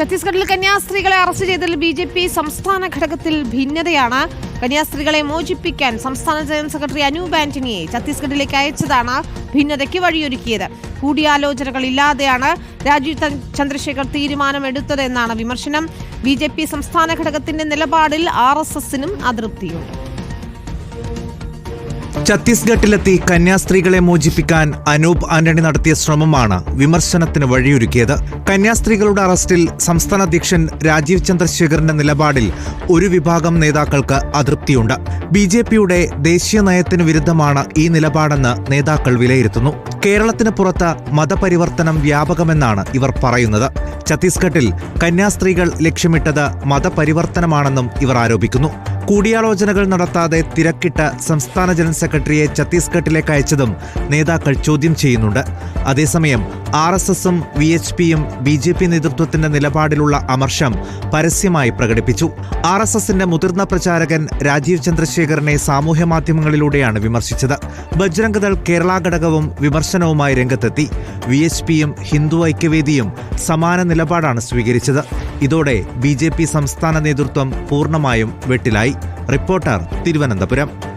ഛത്തീസ്ഗഡിൽ കന്യാസ്ത്രീകളെ അറസ്റ്റ് ചെയ്തതിൽ ബി ജെ പി സംസ്ഥാന ഘടകത്തിൽ ഭിന്നതയാണ്. കന്യാസ്ത്രീകളെ മോചിപ്പിക്കാൻ സംസ്ഥാന ജനറൽ സെക്രട്ടറി അനൂപ് ആന്റണിയെ ഛത്തീസ്ഗഡിലേക്ക് അയച്ചതാണ് ഭിന്നതയ്ക്ക് വഴിയൊരുക്കിയത്. കൂടിയാലോചനകളില്ലാതെയാണ് രാജീവ് ചന്ദ്രശേഖർ തീരുമാനമെടുത്തതെന്നാണ് വിമർശനം. ബി ജെ പി സംസ്ഥാന ഘടകത്തിന്റെ നിലപാടിൽ ആർ എസ് എസിനും അതൃപ്തിയുണ്ട്. ഛത്തീസ്ഗഡിലെത്തി കന്യാസ്ത്രീകളെ മോചിപ്പിക്കാൻ അനൂപ് ആന്റണി നടത്തിയ ശ്രമമാണ് വിമർശനത്തിന് വഴിയൊരുക്കിയത്. കന്യാസ്ത്രീകളുടെ അറസ്റ്റിൽ സംസ്ഥാന അധ്യക്ഷൻ രാജീവ് ചന്ദ്രശേഖറിന്റെ നിലപാടിൽ ഒരു വിഭാഗം നേതാക്കൾക്ക് അതൃപ്തിയുണ്ട്. ബി ജെ പിയുടെ ദേശീയ നയത്തിന് വിരുദ്ധമാണ് ഈ നിലപാടെന്ന് നേതാക്കൾ വിലയിരുത്തുന്നു. കേരളത്തിന് പുറത്ത് മതപരിവർത്തനം വ്യാപകമെന്നാണ് ഇവർ പറയുന്നത്. ഛത്തീസ്ഗഡിൽ കന്യാസ്ത്രീകൾ ലക്ഷ്യമിട്ടത് മതപരിവർത്തനമാണെന്നും ഇവർ ആരോപിക്കുന്നു. കൂടിയാലോചനകൾ നടത്താതെ തിരക്കിട്ട സംസ്ഥാന ജനറൽ സെക്രട്ടറിയെ ഛത്തീസ്ഗഡിലേക്ക് അയച്ചതും നേതാക്കൾ ചോദ്യം ചെയ്യുന്നുണ്ട്. അതേസമയം ആർ എസ് എസും വി എച്ച് പിയും ബി ജെ പി നേതൃത്വത്തിന്റെ നിലപാടിലുള്ള അമർഷം പരസ്യമായി പ്രകടിപ്പിച്ചു. ആർ എസ് എസിന്റെ മുതിർന്ന പ്രചാരകൻ രാജീവ് ചന്ദ്രശേഖരനെ സാമൂഹ്യ മാധ്യമങ്ങളിലൂടെയാണ് വിമർശിച്ചത്. ബജ്രംഗ് ദൾ കേരള ഘടകവും വിമർശനവുമായി രംഗത്തെത്തി. വി എച്ച് പിയും ഹിന്ദു ഐക്യവേദിയും സമാന നിലപാടാണ് സ്വീകരിച്ചത്. ഇതോടെ ബി ജെ പി സംസ്ഥാന നേതൃത്വം പൂർണമായും വെട്ടിലായി. റിപ്പോർട്ടർ തിരുവനന്തപുരം.